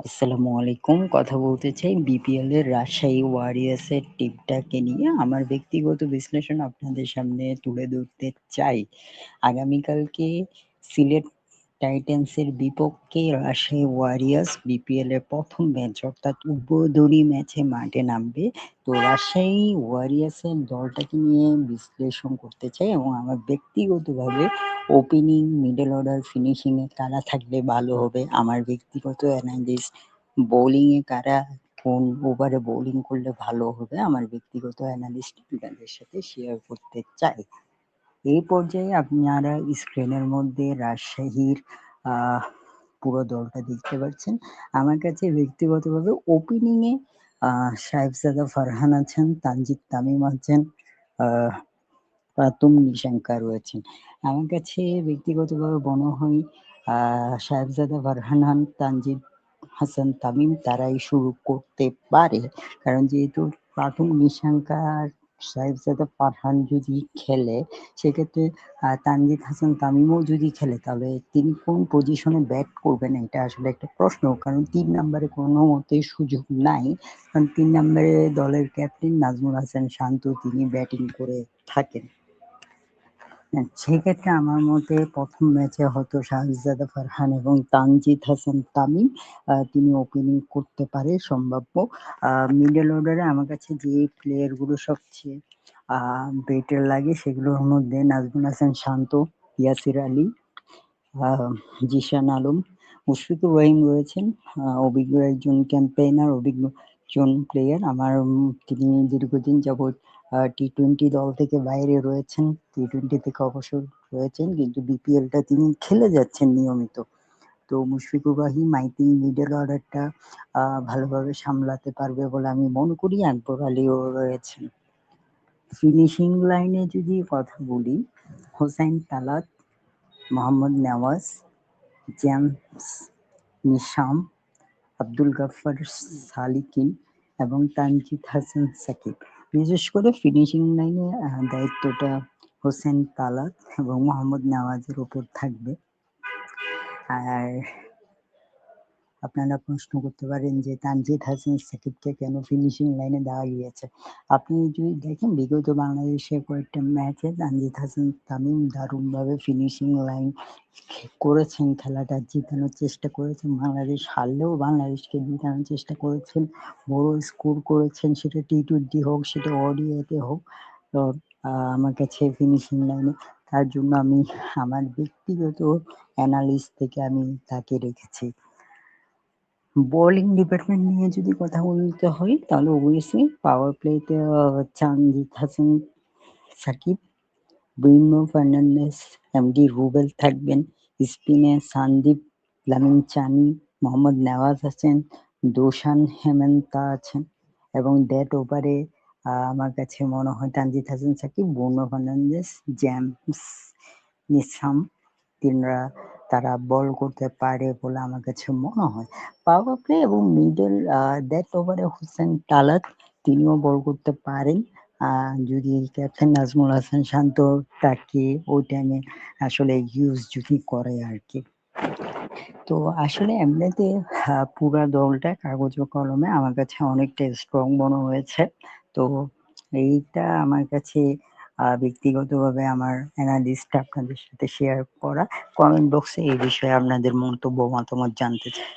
আসসালামু আলাইকুম। কথা বলতে চাই বিপিএল এর রাজশাহী ওয়ারিয়ার্স এর টিমটাকে নিয়ে আমার ব্যক্তিগত বিশ্লেষণ আপনাদের সামনে তুলে ধরতে চাই। আগামীকালকে সিলেট টাইটান্স এর বিপক্ষে রাজশাহী ওয়ারিয়ার্স বিপিএল এর প্রথম ম্যাচ অর্থাৎ উদ্বোধনী ম্যাচে মাঠে নামবে। তো রাজশাহী ওয়ারিয়র্স এর দলটাকে নিয়ে বিশ্লেষণ করতে চাই এবং আমার ব্যক্তিগতভাবে ওপেনিং, মিডল অর্ডার, ফিনিশিং এ কারা থাকলে ভালো হবে আমার ব্যক্তিগত অ্যানালিস বোলিং এ কারা কোন ওভারে বোলিং করলে ভালো হবে আমার ব্যক্তিগত অ্যানালিস আপনাদের সাথে শেয়ার করতে চাই। এই পর্যায়ে আপনারা স্ক্রিনের মধ্যে রাজশাহীর পুরো দলটা দেখতে পাচ্ছেন। আমার কাছে ব্যক্তিগতভাবে ওপেনিং এ সাহেবজাদা ফারহান আছেন, তানজিদ তামিম আছেন, প্রাতুম নিশাঙ্কা রয়েছেন। আমার কাছে ব্যক্তিগতভাবে মনে হয় সাহেবজাদা ফারহান, তানজিদ হাসান তামিম তারাই শুরু করতে পারে। কারণ যেহেতু প্রাথম নিশাঙ্কা আর সাহেবজাদা ফারহান যদি খেলে, সেক্ষেত্রে তানজিদ হাসান তামিমও যদি খেলে, তাহলে তিনি কোন পজিশনে ব্যাট করবেন এটা আসলে একটা প্রশ্ন। কারণ তিন নাম্বারে কোনো মতে সুযোগ নাই। কারণ তিন নম্বরে দলের ক্যাপ্টেন নাজমুল হাসান শান্ত, তিনি ব্যাটিং করে থাকেন। হ্যাঁ, সেক্ষেত্রে আমার মতে ১ম ম্যাচে হয়তো শাহজাদা ফারহান এবং তানজিদ হাসান তামিম তিনি ওপেনিং করতে পারে সম্ভাব্য। মিডল অর্ডারে আমার কাছে যে প্লেয়ারগুলো সবচেয়ে বেটার লাগে সেগুলোর মধ্যে নাজমুল হাসান শান্ত, ইয়াসির আলী, জিশান আলম, মুশফিকুর রহিম রয়েছেন। অভিজ্ঞ একজন ক্যাম্পেইনার, অভিজ্ঞ একজন প্লেয়ার। আমার তিনি দীর্ঘদিন যাবৎ আ টি-টোয়েন্টি দল থেকে বাইরে রয়েছেন। টি-টোয়েন্টি থেকে অবসর রয়েছেন। কিন্তু বিপিএলটা তিনি খেলে যাচ্ছেন নিয়মিত। তো Mushfiqur Rahim I think middle অর্ডারটা ভালোভাবে সামলাতে পারবে বলে আমি মনে করি। আকবর আলীও রয়েছেন। ফিনিশিং লাইনে যদি কথা বলি, হোসাইন তালাত, মোহাম্মদ নেওয়াজ, জেমস নিশাম, আব্দুল গাফফার সালিকিন এবং তানজিদ হাসান সাকিব। বিশেষ করে ফিনিশিং লাইনে দায়িত্বটা হোসেন তালাত এবং মোহাম্মদ নেওয়াজের উপর থাকবে। আর আপনারা প্রশ্ন করতে পারেন যে তানজিদ হাসান সাকিবকে কেন ফিনিশিং লাইনে দেওয়া গিয়েছে? আপনি যদি দেখেন বিগত বাংলাদেশের কয়েকটা ম্যাচে তানজিদ হাসান তামিম দারুণভাবে ফিনিশিং লাইন করেছেন, খেলাটা জিতানোর চেষ্টা করেছেন। বাংলাদেশ হারলেও বাংলাদেশকে জিতানোর চেষ্টা করেছেন। বড় স্কোর করেছেন সেটা টি-টোয়েন্টি হোক, সেটা ওডিআইতে হোক। তো আমার কাছে ফিনিশিং লাইনে তার জন্য আমি আমার ব্যক্তিগত অ্যানালিস্ট থেকে আমি তাকে রেখেছি। বোলিং ডিপার্টমেন্ট নিয়ে যদি কথা বলতে হয় তাহলে অবভিয়াসলি পাওয়ার প্লেতে Tanzid Hasan Sakib, Bruno Fernandes, MD Rubel থাকবেন। স্পিনে সন্দীপ লামিনচানি, মোহাম্মদ নেওয়াজ আছেন, দোসান হেমেন্তা আছেন এবং ডেট ওভারে আমার কাছে মনে হয় Tanzid Hasan Sakib, Bruno Fernandes, James Neesham তিনরা তারা বল করতে পারে বলে আমার কাছে মনে হয়। পাওয়ার প্লে এবং মিডল ডেথ ওভারে হোসেন তালাত, তিনিও বল করতে পারেন। যদি ক্যাপ্টেন নাজমুল হাসান শান্ত তাকে ওই টাইমে আসলে ইউজ যদি করে আর কি তো আসলে এমনিতে পুরা দলটা কাগজে কলমে আমার কাছে অনেকটা স্ট্রং মনে হয়েছে। তো এইটা আমার কাছে ব্যক্তিগতভাবে আমার অ্যানালিস্টটা আপনাদের সাথে শেয়ার করা। কমেন্ট বক্সে এই বিষয়ে আপনাদের মন্তব্য, মতামত জানতে চাই।